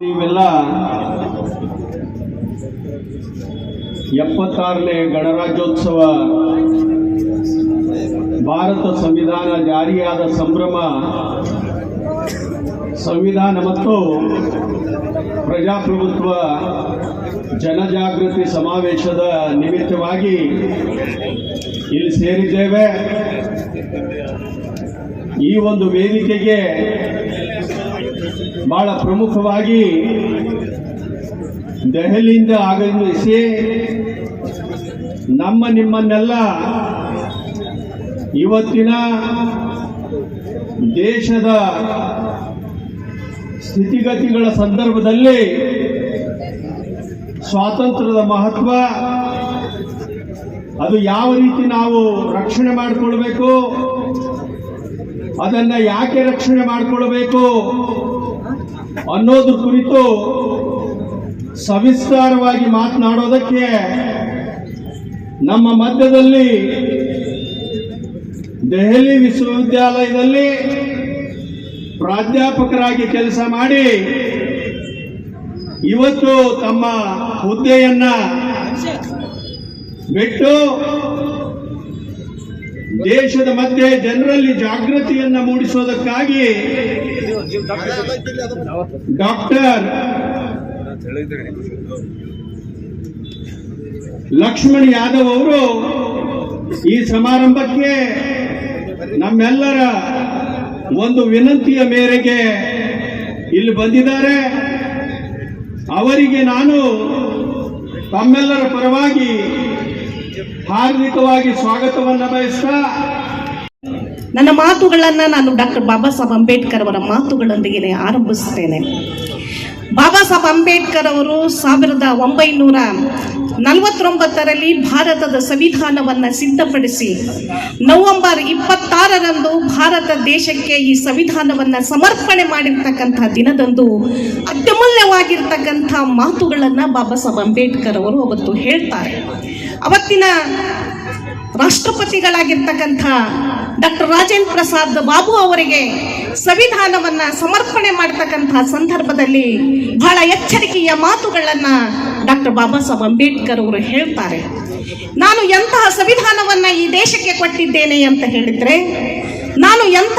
ನೀವೆಲ್ಲ ಎಪ್ಪತ್ತಾರನೇ ಗಣರಾಜ್ಯೋತ್ಸವ ಭಾರತ ಸಂವಿಧಾನ ಜಾರಿಯಾದ ಸಂಭ್ರಮ ಸಂವಿಧಾನ ಮತ್ತು ಪ್ರಜಾಪ್ರಭುತ್ವ ಜನಜಾಗೃತಿ ಸಮಾವೇಶದ ನಿಮಿತ್ತವಾಗಿ ಇಲ್ಲಿ ಸೇರಿದ್ದೇವೆ. ಈ ಒಂದು ವೇದಿಕೆಗೆ ಬಹಳ ಪ್ರಮುಖವಾಗಿ ದೆಹಲಿಯಿಂದ ಆಗಮಿಸಿ ನಮ್ಮ ನಿಮ್ಮನ್ನೆಲ್ಲ ಇವತ್ತಿನ ದೇಶದ ಸ್ಥಿತಿಗತಿಗಳ ಸಂದರ್ಭದಲ್ಲಿ ಸ್ವಾತಂತ್ರ್ಯದ ಮಹತ್ವ, ಅದು ಯಾವ ರೀತಿ ನಾವು ರಕ್ಷಣೆ ಮಾಡಿಕೊಳ್ಬೇಕು, ಅದನ್ನ ಯಾಕೆ ರಕ್ಷಣೆ ಮಾಡಿಕೊಳ್ಬೇಕು ಅನ್ನೋದ್ರ ಕುರಿತು ಸವಿಸ್ತಾರವಾಗಿ ಮಾತನಾಡೋದಕ್ಕೆ ನಮ್ಮ ಮಧ್ಯದಲ್ಲಿ ದೆಹಲಿ ವಿಶ್ವವಿದ್ಯಾಲಯದಲ್ಲಿ ಪ್ರಾಧ್ಯಾಪಕರಾಗಿ ಕೆಲಸ ಮಾಡಿ ಇವತ್ತು ತಮ್ಮ ಹುದ್ದೆಯನ್ನ ಬಿಟ್ಟು ದೇಶದ ಮಧ್ಯೆ ಜನರಲ್ಲಿ ಜಾಗೃತಿಯನ್ನ ಮೂಡಿಸೋದಕ್ಕಾಗಿ ಡಾಕ್ಟರ್ ಲಕ್ಷ್ಮಣ್ ಯಾದವ್ ಅವರು ಈ ಸಮಾರಂಭಕ್ಕೆ ನಮ್ಮೆಲ್ಲರ ಒಂದು ವಿನಂತಿಯ ಮೇರೆಗೆ ಇಲ್ಲಿ ಬಂದಿದ್ದಾರೆ. ಅವರಿಗೆ ನಾನು ತಮ್ಮೆಲ್ಲರ ಪರವಾಗಿ ಹಾರ್ದಿಕವಾಗಿ ಸ್ವಾಗತವನ್ನು ಬಯಸ್ತಾ ನನ್ನ ಮಾತುಗಳನ್ನು ನಾನು ಡಾಕ್ಟರ್ ಬಾಬಾ ಸಾಹೇಬ್ ಅಂಬೇಡ್ಕರ್ ಅವರ ಮಾತುಗಳೊಂದಿಗೆ ಆರಂಭಿಸ್ತೇನೆ ಬಾಬಾ ಸಾಹೇಬ್ ಅಂಬೇಡ್ಕರ್ ಅವರು ಸಾವಿರದ ಒಂಬೈನೂರ ನಲವತ್ತೊಂಬತ್ತರಲ್ಲಿ ಭಾರತದ ಸಂವಿಧಾನವನ್ನು ಸಿದ್ಧಪಡಿಸಿ ನವೆಂಬರ್ ಇಪ್ಪತ್ತಾರರಂದು ಭಾರತ ದೇಶಕ್ಕೆ ಈ ಸಂವಿಧಾನವನ್ನು ಸಮರ್ಪಣೆ ಮಾಡಿರ್ತಕ್ಕಂಥ ದಿನದಂದು ಅತ್ಯಮೂಲ್ಯವಾಗಿರ್ತಕ್ಕಂಥ ಮಾತುಗಳನ್ನು ಬಾಬಾ ಸಾಹೇಬ್ ಅಂಬೇಡ್ಕರ್ ಅವರು ಅವತ್ತು ಹೇಳ್ತಾರೆ. ಅವತ್ತಿನ ರಾಷ್ಟ್ರಪತಿಗಳಾಗಿರ್ತಕ್ಕಂಥ ಡಾಕ್ಟರ್ ರಾಜೇಂದ್ರ ಪ್ರಸಾದ್ ಬಾಬು ಅವರಿಗೆ ಸಂವಿಧಾನವನ್ನ ಸಮರ್ಪಣೆ ಮಾಡ್ತಕ್ಕಂಥ ಸಂದರ್ಭದಲ್ಲಿ ಬಹಳ ಎಚ್ಚರಿಕೆಯ ಮಾತುಗಳನ್ನ ಡಾಕ್ಟರ್ ಬಾಬಾ ಸಾಹೇಬ್ ಅಂಬೇಡ್ಕರ್ ಅವರು ಹೇಳ್ತಾರೆ. ನಾನು ಎಂತಹ ಸಂವಿಧಾನವನ್ನ ಈ ದೇಶಕ್ಕೆ ಕೊಟ್ಟಿದ್ದೇನೆ ಅಂತ ಹೇಳಿದ್ರೆ, ನಾನು ಎಂಥ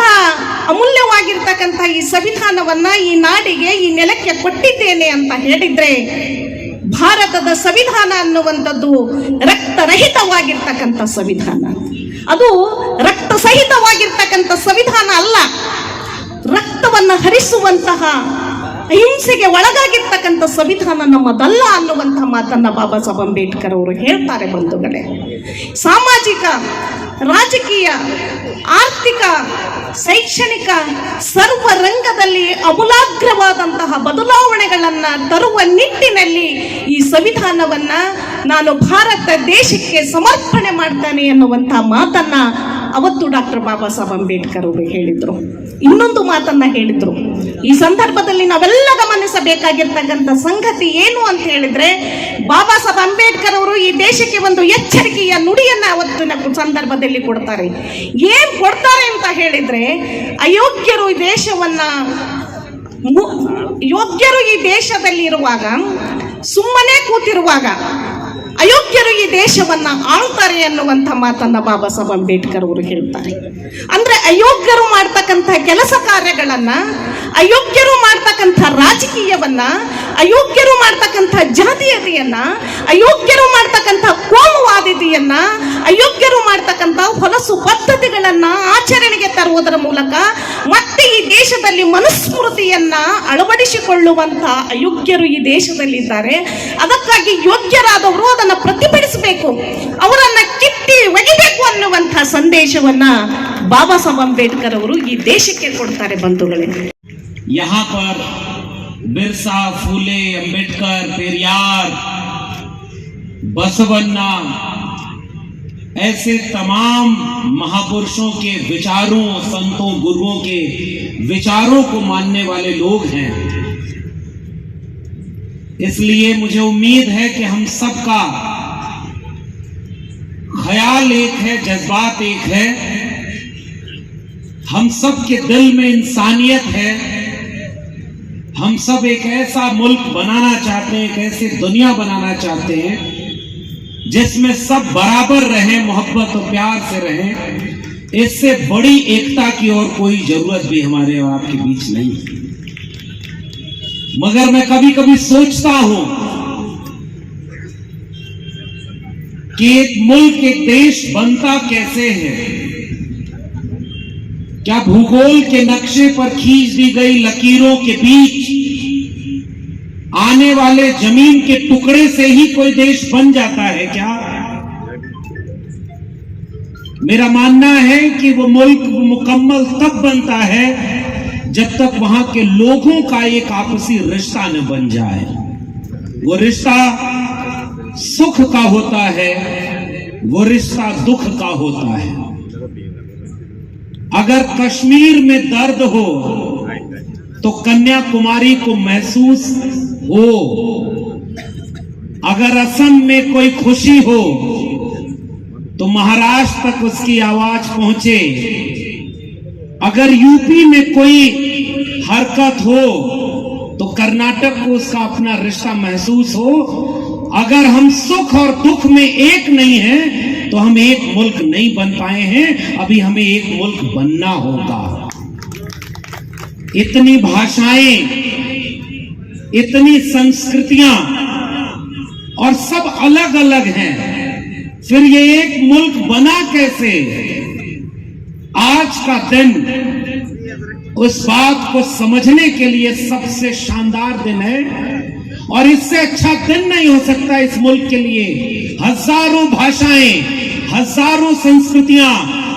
ಅಮೂಲ್ಯವಾಗಿರ್ತಕ್ಕಂಥ ಈ ಸಂವಿಧಾನವನ್ನ ಈ ನಾಡಿಗೆ, ಈ ನೆಲಕ್ಕೆ ಕೊಟ್ಟಿದ್ದೇನೆ ಅಂತ ಹೇಳಿದ್ರೆ ಭಾರತದ ಸಂವಿಧಾನ ಅನ್ನುವಂಥದ್ದು ರಕ್ತರಹಿತವಾಗಿರ್ತಕ್ಕಂಥ ಸಂವಿಧಾನ ಅದು ರಕ್ತ ಸಹಿತವಾಗಿರ್ತಕ್ಕಂಥ ಸಂವಿಧಾನ ಅಲ್ಲ. ರಕ್ತವನ್ನು ಹರಿಸುವಂತಹ ಅಹಿಂಸೆಗೆ ಒಳಗಾಗಿರ್ತಕ್ಕಂಥ ಸಂವಿಧಾನ ನಮ್ಮದಲ್ಲ ಅನ್ನುವಂಥ ಮಾತನ್ನ ಬಾಬಾ ಸಾಹೇಬ್ ಅಂಬೇಡ್ಕರ್ ಅವರು ಹೇಳ್ತಾರೆ ಬಂಧುಗಳೇ. ಸಾಮಾಜಿಕ, ರಾಜಕೀಯ, ಆರ್ಥಿಕ, ಶೈಕ್ಷಣಿಕ ಸರ್ವ ರಂಗದಲ್ಲಿ ಅಮೂಲಾಗ್ರವಾದಂತಹ ಬದಲಾವಣೆಗಳನ್ನು ತರುವ ನಿಟ್ಟಿನಲ್ಲಿ ಸಂವಿಧಾನವನ್ನ ನಾನು ಭಾರತ ದೇಶಕ್ಕೆ ಸಮರ್ಪಣೆ ಮಾಡ್ತಾನೆ ಅನ್ನುವಂಥ ಮಾತನ್ನ ಅವತ್ತು ಡಾಕ್ಟರ್ ಬಾಬಾ ಸಾಹೇಬ್ ಅಂಬೇಡ್ಕರ್ ಅವರು ಹೇಳಿದ್ರು. ಇನ್ನೊಂದು ಮಾತನ್ನ ಹೇಳಿದ್ರು. ಈ ಸಂದರ್ಭದಲ್ಲಿ ನಾವೆಲ್ಲ ಗಮನಿಸಬೇಕಾಗಿರ್ತಕ್ಕಂಥ ಸಂಗತಿ ಏನು ಅಂತ ಹೇಳಿದ್ರೆ, ಬಾಬಾ ಸಾಹೇಬ್ ಅಂಬೇಡ್ಕರ್ ಅವರು ಈ ದೇಶಕ್ಕೆ ಒಂದು ಎಚ್ಚರಿಕೆಯ ನುಡಿಯನ್ನ ಅವತ್ತಿನ ಸಂದರ್ಭದಲ್ಲಿ ಕೊಡ್ತಾರೆ. ಏನ್ ಕೊಡ್ತಾರೆ ಅಂತ ಹೇಳಿದ್ರೆ, ಅಯೋಗ್ಯರು ಈ ದೇಶವನ್ನ ಯೋಗ್ಯರು ಈ ದೇಶದಲ್ಲಿ ಇರುವಾಗ ಸುಮ್ಮನೆ ಕೂತಿರುವಾಗ ಅಯೋಗ್ಯರು ಈ ದೇಶವನ್ನ ಆಳ್ತಾರೆ ಅನ್ನುವಂಥ ಮಾತನ್ನ ಬಾಬಾ ಸಾಹೇಬ್ ಅಂಬೇಡ್ಕರ್ ಅವರು ಹೇಳ್ತಾರೆ. ಅಂದ್ರೆ ಅಯೋಗ್ಯರು ಮಾಡ್ತಕ್ಕಂಥ ಕೆಲಸ ಕಾರ್ಯಗಳನ್ನ, ಅಯೋಗ್ಯರು ಮಾಡ್ತಕ್ಕಂಥ ರಾಜಕೀಯವನ್ನ ಅಯೋಗ್ಯರು ಮಾಡ್ತಕ್ಕಂಥ ಜಾತೀಯತೆಯನ್ನ, ಅಯೋಗ್ಯರು ಮಾಡ್ತಕ್ಕಂಥ ಕೋಮುವಾದಿತೆಯನ್ನ, ಅಯೋಗ್ಯರು ಮಾಡ್ತಕ್ಕಂಥ ಹೊಲಸು ಪದ್ಧತಿಗಳನ್ನ ಆಚರಣೆಗೆ ತರುವುದರ ಮೂಲಕ ಮತ್ತೆ ಈ ದೇಶದಲ್ಲಿ ಮನುಸ್ಮೃತಿಯನ್ನ ಅಳವಡಿಸಿಕೊಳ್ಳುವಂಥ ಅಯೋಗ್ಯರು ಈ ದೇಶದಲ್ಲಿದ್ದಾರೆ. ಅದಕ್ಕಾಗಿ ಯೋಗ್ಯರಾದವರು ಅದನ್ನು ಪ್ರತಿಭಟಿಸಬೇಕು. ಅವರನ್ನ ಕಿತ್ತಿ ಒಗಿಬೇಕು ಅನ್ನುವಂಥ ಸಂದೇಶವನ್ನ ಬಾಬಾ ಸಾಹೇಬ್ ಅಂಬೇಡ್ಕರ್ ಅವರು ಈ ದೇಶಕ್ಕೆ ಕೊಡ್ತಾರೆ ಬಂಧುಗಳೇ. बिरसा फूले, अंबेडकर, पेरियार, बसवन्ना, ऐसे तमाम महापुरुषों के विचारों, संतों, गुरुओं के विचारों को मानने वाले लोग हैं। इसलिए मुझे उम्मीद है कि हम सबका ख्याल एक है, जज्बात एक है। हम सबके दिल में इंसानियत है। हम सब एक ऐसा मुल्क बनाना चाहते हैं, एक ऐसी दुनिया बनाना चाहते हैं, जिसमें सब बराबर रहें, मोहब्बत और प्यार से रहें। इससे बड़ी एकता की और कोई ज़रूरत भी हमारे और आपके बीच नहीं मगर मैं कभी कभी सोचता हूँ कि एक मुल्क, एक देश बनता कैसे है? क्या भूगोल के नक्शे पर खींच दी गई लकीरों के बीच आने वाले ज़मीन के टुकड़े से ही कोई देश बन जाता है क्या? मेरा मानना है कि वो मुल्क मुकम्मल तब बनता है जब तक वहाँ के लोगों का एक आपसी रिश्ता न बन जाए। वो रिश्ता सुख का होता है, वो रिश्ता दुख का होता है। अगर कश्मीर में दर्द हो तो कन्याकुमारी को महसूस हो। अगर असम में कोई खुशी हो तो महाराष्ट्र तक उसकी आवाज़ पहुँचे। अगर यूपी में कोई हरकत हो तो कर्नाटक को उसका अपना रिश्ता महसूस हो। अगर हम सुख और दुख में एक नहीं है तो हम एक मुल्क नहीं बन पाए हैं, अभी हमें एक मुल्क बनना होगा। इतनी भाषाएँ, इतनी संस्कृतियाँ और सब अलग अलग हैं। फिर ये एक मुल्क बना कैसे? आज का दिन उस बात को समझने के लिए सबसे शानदार दिन है, और इससे अच्छा दिन नहीं हो सकता इस मुल्क के लिए। हज़ारों भाषाएँ हजारों संस्कृतियां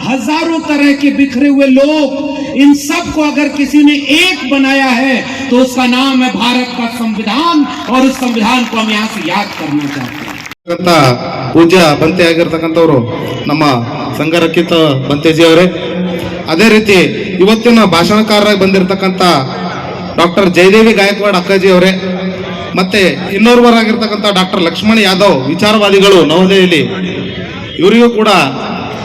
हजारों तरह के बिखरे हुए लोग इन सब को अगर किसी ने एक बनाया है तो उसका नाम है भारत का संविधान और उस संविधान को हम यहां से याद करना चाहते हैं ಅಂತ ಪೂಜ್ಯ ಬಂತೆ ಆಗಿರ್ತಕ್ಕಂಥವ್ರು ನಮ್ಮ ಸಂಘರಕ್ಷಿತ ಬಂತೇಜಿ ಅವರೇ ಅದೇ ರೀತಿ ಇವತ್ತಿನ ಭಾಷಣಕಾರರಾಗಿ ಬಂದಿರತಕ್ಕಂಥ ಡಾಕ್ಟರ್ ಜಯದೇವಿ ಗಾಯಕ್ವಾಡ್ ಅಕ್ಕಾಜಿ ಅವರೇ ಮತ್ತೆ ಇನ್ನೋರ್ವರಾಗಿರ್ತಕ್ಕಂಥ ಡಾಕ್ಟರ್ ಲಕ್ಷ್ಮಣ್ ಯಾದವ್ ವಿಚಾರವಾದಿಗಳು ನವದೆಹಲಿ ಇವರಿಗೂ ಕೂಡ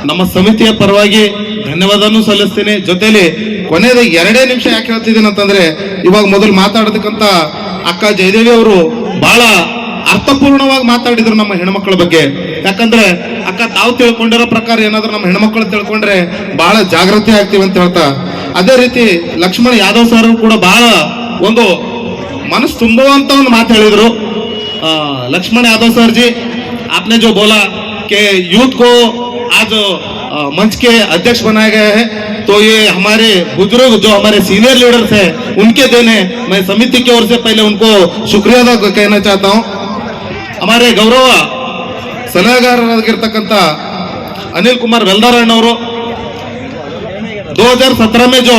ನಮ್ಮ ಸಮಿತಿಯ ಪರವಾಗಿ ಧನ್ಯವಾದನೂ ಸಲ್ಲಿಸ್ತೀನಿ. ಜೊತೆಯಲ್ಲಿ ಕೊನೆಯದು ಎರಡೇ ನಿಮಿಷ ಯಾಕೆ ಹೇಳ್ತಿದ್ದೀನಿ ಅಂತಂದ್ರೆ, ಇವಾಗ ಮೊದಲು ಮಾತಾಡತಕ್ಕಂತ ಅಕ್ಕ ಜಯದೇವಿ ಅವರು ಬಹಳ ಅರ್ಥಪೂರ್ಣವಾಗಿ ಮಾತಾಡಿದ್ರು ನಮ್ಮ ಹೆಣ್ಮಕ್ಳ ಬಗ್ಗೆ. ಯಾಕಂದ್ರೆ ಅಕ್ಕ ತಾವು ತಿಳ್ಕೊಂಡಿರೋ ಪ್ರಕಾರ ಏನಾದ್ರು ನಮ್ಮ ಹೆಣ್ಮಕ್ಳು ತಿಳ್ಕೊಂಡ್ರೆ ಬಹಳ ಜಾಗೃತಿ ಆಗ್ತೀವಿ ಅಂತ ಹೇಳ್ತಾ. ಅದೇ ರೀತಿ ಲಕ್ಷ್ಮಣ್ ಯಾದವ್ ಸರ್ ಕೂಡ ಬಹಳ ಒಂದು ಮನಸ್ಸು ತುಂಬುವಂತ ಒಂದು ಮಾತು ಹೇಳಿದ್ರು. ಲಕ್ಷ್ಮಣ್ ಯಾದವ್ ಸರ್ಜಿ ಆಪ್ನೆ ಜೋ ಬೋಲಾ कि यूथ को आज आ, मंच के अध्यक्ष बनाए गए हैं तो ये हमारे बुजुर्ग जो हमारे सीनियर लीडर्स हैं उनके देने मैं समिति की ओर से पहले उनको शुक्रिया अदा कहना चाहता हूँ हमारे गौरव ಸಲಹೆಗಾರರಾಗಿರ್ತಕ್ಕಂಥ ಅನಿಲ್ ಕುಮಾರ್ ವೆಲ್ದಾರಣ್ಣ ಅವರು दो हजार सत्रह में जो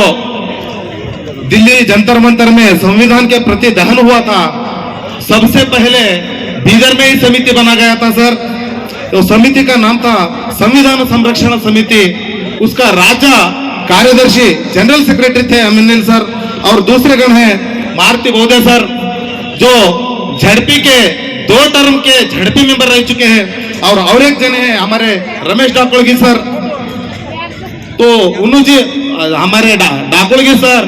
दिल्ली जंतर मंतर में संविधान के प्रति दहन हुआ था सबसे पहले बीदर में ही समिति बना गया था सर तो समिति का नाम था संविधान संरक्षण समिति। उसका राजा कार्यदर्शी जनरल सेक्रेटरी थे अमिनिल सर, और दूसरे गण है मारुति बोधे सर, जो झड़पी के दो टर्म के झड़पी मेंबर रह चुके हैं। और और एक जन है हमारे रमेश डाकोड़गी सर। तो उन्होंने हमारे डाकुड़गी सर,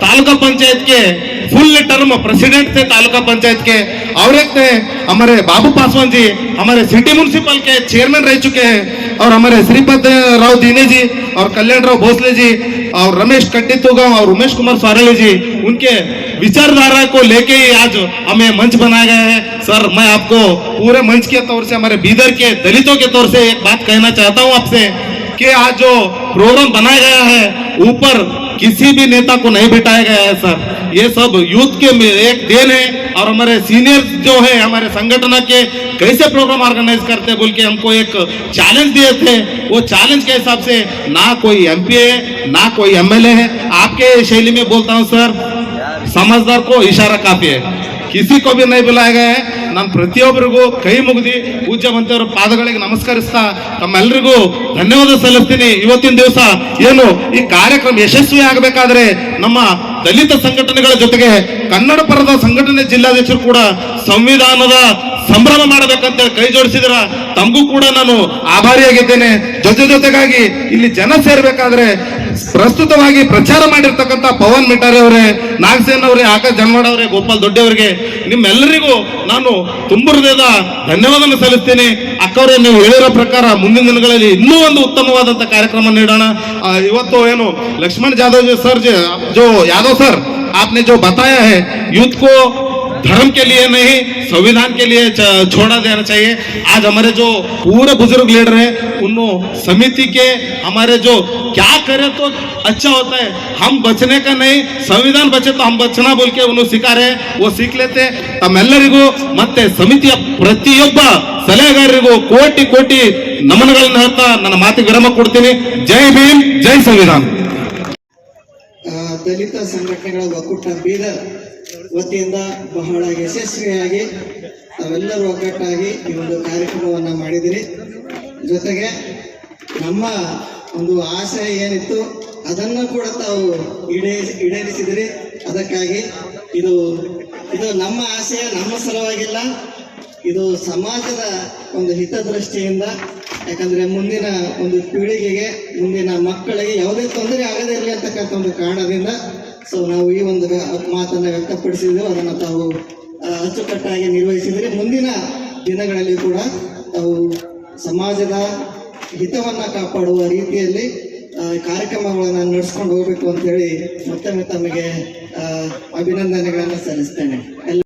तालुका पंचायत के फुल टर्म प्रेसिडेंट थे तालुका पंचायत के। और एक थे हमारे बाबू पासवान जी, हमारे सिटी म्यूनसिपल के चेयरमैन रह चुके हैं। और हमारे श्रीपद राव दीने जी, और कल्याण राव भोसले जी, और रमेश कट्टीतुगांव और उमेश कुमार स्वारेली जी, उनके विचारधारा को लेके ही आज हमें मंच बनाया गया है। सर, मैं आपको पूरे मंच के तौर से, हमारे बीदर के दलितों के तौर से एक बात कहना चाहता हूँ आपसे कि आज जो प्रोग्राम बनाया गया है, ऊपर किसी भी नेता को नहीं बिठाया गया है, सर। ये सब यूथ के एक देन है और हमारे सीनियर जो है, हमारे संगठन के कैसे प्रोग्राम ऑर्गेनाइज करते बोल के हमको एक चैलेंज दिए थे। वो चैलेंज के हिसाब से ना कोई एमपी है, ना कोई एमएलए है। आपके शैली में बोलता हूँ, सर, समझदार को इशारा काफ़ी है। किसी को भी नहीं बुलाया गया है। ನಾನು ಪ್ರತಿಯೊಬ್ಬರಿಗೂ ಕೈ ಮುಗಿದು ಪೂಜ್ಯ ಮಂತ್ರಿಯವರ ಪಾದಗಳಿಗೆ ನಮಸ್ಕರಿಸ್ತಾ ನಮ್ಮೆಲ್ಲರಿಗೂ ಧನ್ಯವಾದ ಸಲ್ಲಿಸ್ತೀನಿ. ಇವತ್ತಿನ ದಿವಸ ಏನು ಈ ಕಾರ್ಯಕ್ರಮ ಯಶಸ್ವಿ ಆಗಬೇಕಾದ್ರೆ ನಮ್ಮ ದಲಿತ ಸಂಘಟನೆಗಳ ಜೊತೆಗೆ ಕನ್ನಡ ಪರದ ಸಂಘಟನೆ ಜಿಲ್ಲಾಧ್ಯಕ್ಷರು ಕೂಡ ಸಂವಿಧಾನದ ಸಂಭ್ರಮ ಮಾಡಬೇಕಂತ ಕೈ ಜೋಡಿಸಿದ್ರ. ತಮಗೂ ಕೂಡ ನಾನು ಆಭಾರಿಯಾಗಿದ್ದೇನೆ. ಜೊತೆ ಜೊತೆಗಾಗಿ ಇಲ್ಲಿ ಜನ ಸೇರ್ಬೇಕಾದ್ರೆ ಪ್ರಸ್ತುತವಾಗಿ ಪ್ರಚಾರ ಮಾಡಿರ್ತಕ್ಕಂಥ ಪವನ್ ಮಿಟಾರಿ ಅವರೇ ನಾಗಸೇನ್ ಅವರೇ ಆಕಾಶ್ ಜನ್ವಾಡ್ ಅವರೇ ಗೋಪಾಲ್ ದೊಡ್ಡಿ ಅವರಿಗೆ ನಿಮ್ಮೆಲ್ಲರಿಗೂ ನಾನು ತುಂಬ ಹೃದಯದ ಧನ್ಯವಾದ ಸಲ್ಲಿಸ್ತೀನಿ ಅಕ್ಕವರೇ ನೀವು ಹೇಳಿರೋ ಪ್ರಕಾರ ಮುಂದಿನ ದಿನಗಳಲ್ಲಿ ಇನ್ನೂ ಒಂದು ಉತ್ತಮವಾದಂತ ಕಾರ್ಯಕ್ರಮ ನೀಡೋಣ ಆ, ಇವತ್ತು ಏನು लक्ष्मण यादव जी सर जो जो यादव सर आपने जो बताया है यूथ को धर्म के लिए नहीं संविधान के लिए च- छोड़ा देना चाहिए आज हमारे जो पूरे बुजुर्ग लीडर हैं उन्हों समिति के हमारे जो क्या करे तो अच्छा होता है हम बचने का नहीं संविधान बचे तो हम बचना बोल के उन्होंने सिखा रहे हैं वो सीख लेते ತಮ್ಮೆಲ್ಲರಿಗೂ ಮತ್ತೆ ಸಮಿತಿಯ ಪ್ರತಿಯೊಬ್ಬ ಸಲಹೆಗಾರರಿಗೂ ಕೋಟಿ ಕೋಟಿ ನಮನಗಳನ್ನ ಹೇಳ್ತಾ ನನ್ನ ಮಾತಿಗೆ ವಿರಾಮ ಕೊಡ್ತೀನಿ ಜೈ ಭೀಮ್ ಜೈ ಸಂವಿಧಾನ ಆ, ದಲಿತ ಸಂಘಟನೆಗಳ ಒಕ್ಕೂಟ ಬೀದರ್ ವತಿಯಿಂದ ಬಹಳ ಯಶಸ್ವಿಯಾಗಿ ತಾವೆಲ್ಲರೂ ಒಗ್ಗಟ್ಟಾಗಿ ಈ ಒಂದು ಕಾರ್ಯಕ್ರಮವನ್ನು ಮಾಡಿದಿರಿ. ಜೊತೆಗೆ ನಮ್ಮ ಒಂದು ಆಶಯ ಏನಿತ್ತು, ಅದನ್ನು ಕೂಡ ತಾವು ಈಡೇ, ಈಡೇರಿಸಿದಿರಿ. ಅದಕ್ಕಾಗಿ ಇದು ಇದು ನಮ್ಮ ಆಶಯ ನಮ್ಮ ಸಲುವಾಗಿಲ್ಲ. ಇದು ಸಮಾಜದ ಒಂದು ಹಿತದೃಷ್ಟಿಯಿಂದ, ಯಾಕಂದರೆ ಮುಂದಿನ ಒಂದು ಪೀಳಿಗೆಗೆ, ಮುಂದಿನ ಮಕ್ಕಳಿಗೆ ಯಾವುದೇ ತೊಂದರೆ ಆಗದೇ ಇರಲಿ ಅಂತಕ್ಕಂಥ ಒಂದು ಕಾರಣದಿಂದ ಸೊ ನಾವು ಈ ಒಂದು ಮಾತನ್ನು ವ್ಯಕ್ತಪಡಿಸಿದ್ವಿ ಅದನ್ನು ತಾವು ಅಚ್ಚುಕಟ್ಟಾಗಿ ನಿರ್ವಹಿಸಿದರೆ ಮುಂದಿನ ದಿನಗಳಲ್ಲಿ ಕೂಡ ತಾವು ಸಮಾಜದ ಹಿತವನ್ನ ಕಾಪಾಡುವ ರೀತಿಯಲ್ಲಿ ಕಾರ್ಯಕ್ರಮಗಳನ್ನು ನಡೆಸ್ಕೊಂಡು ಹೋಗಬೇಕು ಅಂತ ಹೇಳಿ ಮತ್ತೊಮ್ಮೆ ತಮಗೆ ಅಭಿನಂದನೆಗಳನ್ನು ಸಲ್ಲಿಸ್ತೇನೆ.